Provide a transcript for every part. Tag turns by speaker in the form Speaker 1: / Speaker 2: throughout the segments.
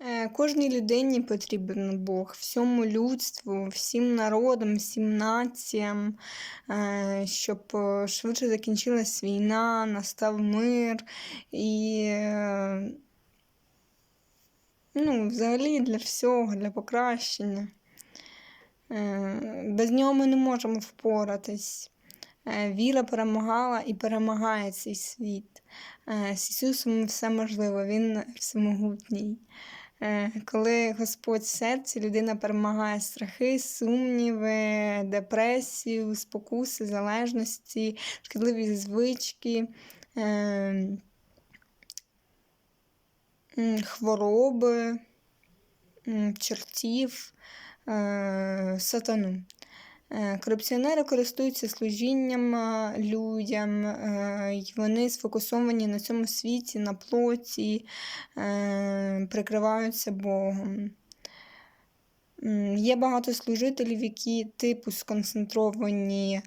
Speaker 1: Е, Кожній людині потрібен Бог, всьому людству, всім народам, всім націям, е, щоб е, швидше закінчилась війна, настав мир і ну, взагалі для всього, для покращення. Без нього ми не можемо впоратись. Віра перемагала і перемагає цей світ. З Ісусом все можливо, Він всемогутній. Е, Коли Господь в серці, людина перемагає страхи, сумніви, депресію, спокуси, залежності, шкідливі звички, е, хвороби, чертів, е, сатану. Е, Корупціонери користуються служінням е, людям, е, вони сфокусовані на цьому світі, на плоті, прикриваються Богом. Є багато служителів, які типу сконцентровані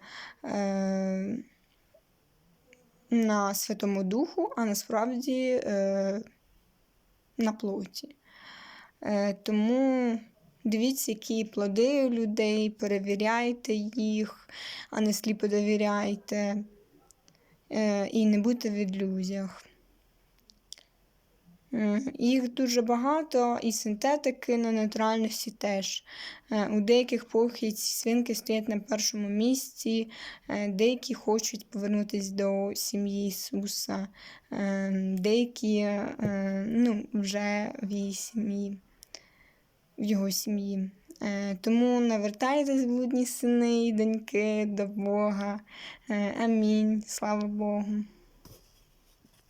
Speaker 1: на Святому Духу, а насправді на плоті. Тому дивіться, які плоди у людей, перевіряйте їх, а не сліпо довіряйте. Е, І не будьте в ілюзіях. Їх дуже багато, і синтетики на нейтральності теж. Е, У деяких похідь свинки стоять на першому місці, е, деякі хочуть повернутися до сім'ї Ісуса, е, деякі ну, вже в її сім'ї, в його сім'ї. Е, Тому навертайтесь, блудні сини і доньки, до Бога. Е, Амінь. Слава Богу.